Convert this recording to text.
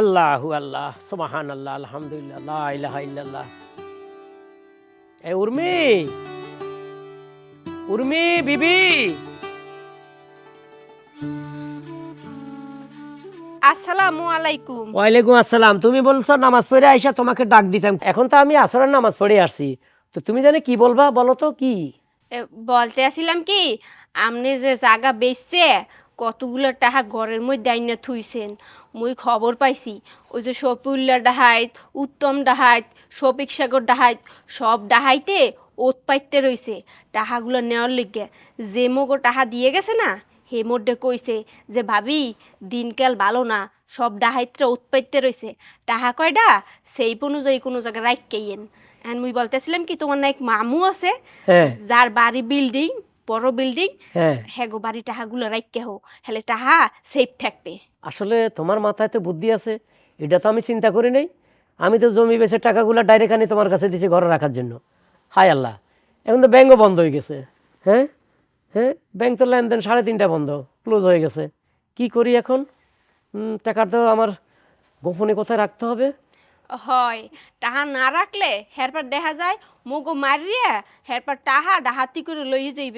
আল্লাহু আল্লাহ সুবাহান আল্লাহ আলহামদুলিল্লাহ লা ইলাহা ইল্লাল্লাহ। এ উর্মি উর্মি বিবি। আসসালামু আলাইকুম। ওয়ালাইকুম আসসালাম। তুমি বলছো নামাজ পড়ে আইসা তোমাকে ডাক দিতাম। এখন তো আমি আসরের নামাজ পড়ে আসছি। তো তুমি জানি কি বলবা বলো তো কি? বলতে আসিলাম কি আপনি যে জায়গা বেচছে কতগুলো টাকা ঘরের মধ্যে আইনা থুইছেন? মুই খবর পাইছি ওই যে শফিউল্লাহ ডাহাইত উত্তম ডাহাইত শফিক সাগর ডাহাইত সব ডাহাইতে ওত পাইতে রইছে। টাকাগুলো নেওয়ার লিগে যে মগো টাকা দিয়ে গেছে না হে মধ্যে কইছে যে ভাবি দিনকাল ভালো না সব ডাহাইতরা উৎপাইতে রইছে। টাকা কয়ডা? সেই অনুযায়ী কোনো জায়গায় রাখকেইন এন্ড মুই বলতেছিলাম কি তোমার না এক মামু আছে হ্যাঁ। যার বাড়ি বিল্ডিং বড় বিল্ডিং হ্যাঁ। হ্যাগো বাড়ি টাহাগুলো রাখকে হো হেলে টাহা সেফ থাকবে। আসলে তোমার মাথায় তো বুদ্ধি আছে এটা তো আমি চিন্তা করি নাই। আমি তো জমি বেচে টাকাগুলো ডাইরেক্ট আনি তোমার কাছে দিছি ঘরে রাখার জন্য। হায় আল্লাহ এখন তো ব্যাঙ্কও বন্ধ হয়ে গেছে। হ্যাঁ? হ্যাঁ? ব্যাংক তো লেনদেন সাড়ে তিনটা বন্ধ ক্লোজ হয়ে গেছে। কি করি এখন? টাকা তো আমার গোপনে কোথায় রাখতে হবে? হয় টাহা না রাখলে হেরপার দেখা যায় মগো মারিয়া হেরপর টাহা ডাহাতি করে লইয়ে যাইবে।